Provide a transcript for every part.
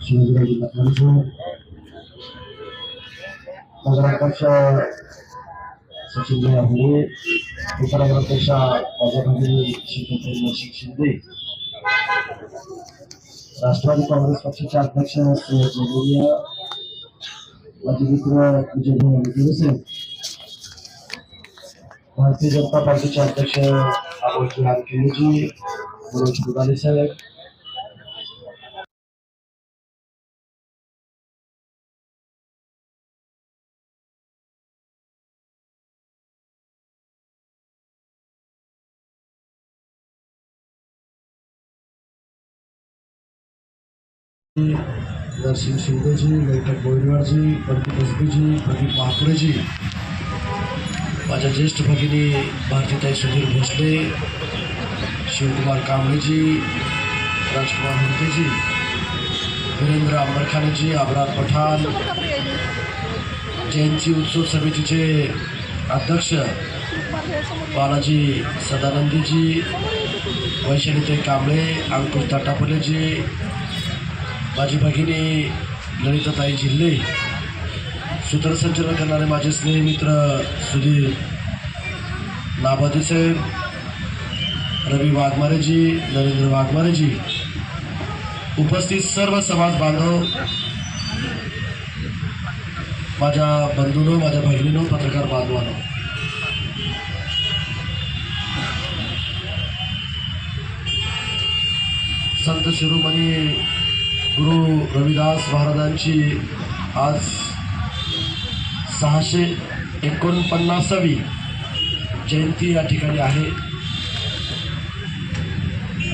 शिवाजीराव पाटलांचं नगराध्यक्ष सचिनभाई आंबे उपनगराध्यक्ष माझ्या भगिनी शिवपुत्री शिंदे राष्ट्रवादी काँग्रेस पक्षाचे अध्यक्ष सुरेश जोगोरिया माझे मित्र विजयभाऊ विजयसेन भारतीय जनता पार्टीचे अध्यक्ष अमोल बिहार मनोज कुदाले साहेब शिव शिंदेजी बैठक बोईरवाडजी प्रदीप कसबीजी प्रदीप महापुरेजी माझ्या ज्येष्ठ भगिनी भारतीताई सुधीर भोसले शिवकुमार कांबळेजी राजकुमार हुडकेजी वीरेंद्र आंबरखानेजी अबरार पठाण जयंती उत्सव समितीचे अध्यक्ष बालाजी सदानंदीजी वैशालीताई कांबळे अंकुश ताटापलेजी माझी भगिनी ललिताताई झिल्ले सूत्रसंचलन करणारे माझे स्नेहमित्र सुधीर नाबादे साहेब रवी वाघमारेजी नरेंद्र वाघमारेजी उपस्थित सर्व समाज बांधव माझ्या बंधूनो माझ्या भगिनीनो पत्रकार बांधवांनो. संत शिरोमणी गुरु रविदास महाराजांची आज सहाशे एकोणपन्नासावी जयंती या ठिकाणी आहे.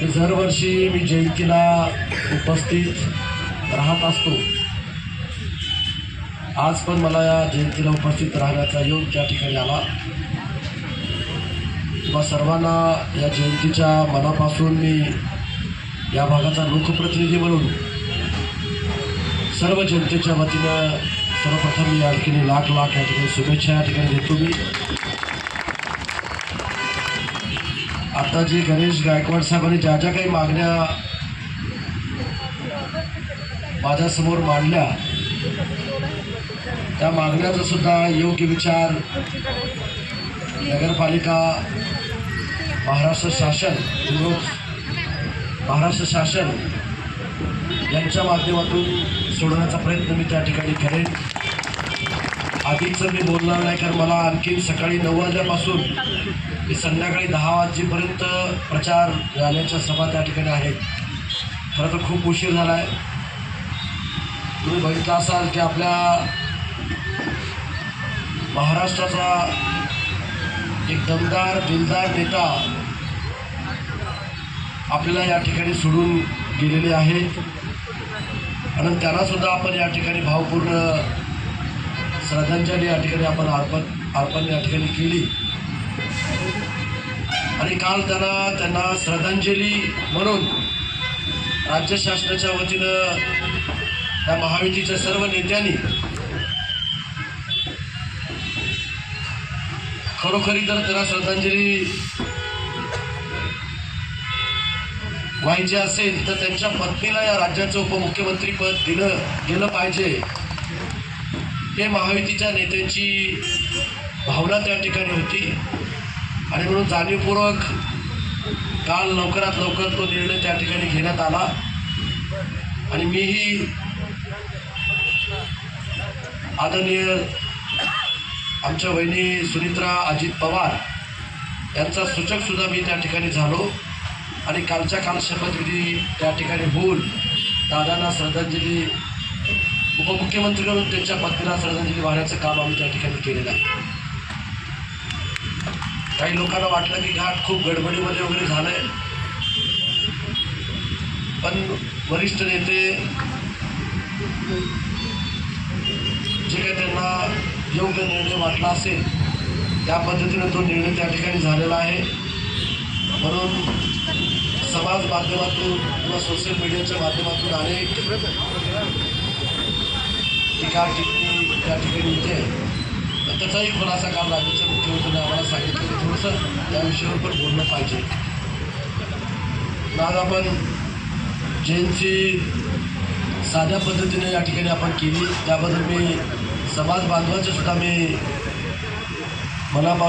दरवर्षी मी जयंतीला उपस्थित राहत असतो. आज पण मला या जयंतीला उपस्थित राहण्याचा योग त्या ठिकाणी आला. तुम्हा सर्वांना या जयंतीच्या मनापासून मी या भागाचा लोकप्रतिनिधी म्हणून सर्व जनतेच्या वतीनं सर्वप्रथम मी या ठिकाणी लाख लाख या ठिकाणी शुभेच्छा या ठिकाणी देतो मी. आता जे गणेश गायकवाड साहेबांनी ज्या ज्या काही मागण्या माझ्यासमोर मांडल्या त्या मागण्याचा सुद्धा योग्य विचार नगरपालिका महाराष्ट्र शासन महाराष्ट्र शासन यांच्या माध्यमातून सोडवण्याचा प्रयत्न मी त्या ठिकाणी करेन. आधीचं मी बोलणार नाही कारण मला आणखीन सकाळी नऊ वाजल्यापासून ते संध्याकाळी दहा वाजेपर्यंत प्रचार झाल्याच्या सभा त्या ठिकाणी आहेत. खरं तर खूप उशीर झाला आहे तुम्ही बघितलं असाल की आपल्या महाराष्ट्राचा एक दमदार दिलदार नेता आपल्याला या ठिकाणी सोडून गेलेले आहेत आणि त्यांनासुद्धा आपण या ठिकाणी भावपूर्ण श्रद्धांजली या ठिकाणी आपण अर्पण अर्पण या ठिकाणी केली. आणि काल त्यांना त्यांना श्रद्धांजली म्हणून राज्य शासनाच्या वतीनं त्या महायुतीच्या सर्व नेत्यांनी खरोखरी तर त्यांना श्रद्धांजली व्हायचे असेल तर त्यांच्या पत्नीला या राज्याचं उपमुख्यमंत्रीपद दिलं गेलं पाहिजे. हे महायुतीच्या नेत्यांची भावना त्या ठिकाणी होती. आणि म्हणून जाणीवपूर्वक काल लवकरात लवकर तो निर्णय त्या ठिकाणी घेण्यात आला. आणि मीही आदरणीय आमच्या वहिनी सुनित्रा अजित पवार यांचा सूचक सुद्धा मी त्या ठिकाणी झालो. आणि कालच्या काल शपथविधी त्या ठिकाणी होऊन दादांना श्रद्धांजली उपमुख्यमंत्री म्हणून त्यांच्या पत्नीला श्रद्धांजली वाहण्याचं काम आम्ही त्या ठिकाणी केलेलं आहे. काही लोकांना वाटलं की घाट खूप गडबडीमध्ये वगैरे झालंय. पण वरिष्ठ नेते जे काही त्यांना योग्य निर्णय वाटला असेल त्या पद्धतीने तो निर्णय त्या ठिकाणी झालेला आहे. म्हणून समाज माध्यमातून किंवा सोशल मीडियाच्या माध्यमातून अनेक टीका टिप्पणी त्या ठिकाणी होते. तर त्याचाही खुलासा काल राज्याच्या मुख्यमंत्र्यांनी आम्हाला सांगितलं की थोडंसं या विषयावर पण बोललं पाहिजे. आज आपण जयंती साध्या पद्धतीने या ठिकाणी आपण केली. त्याबद्दल मी समाज बांधवाचे सुद्धा मी मनापासून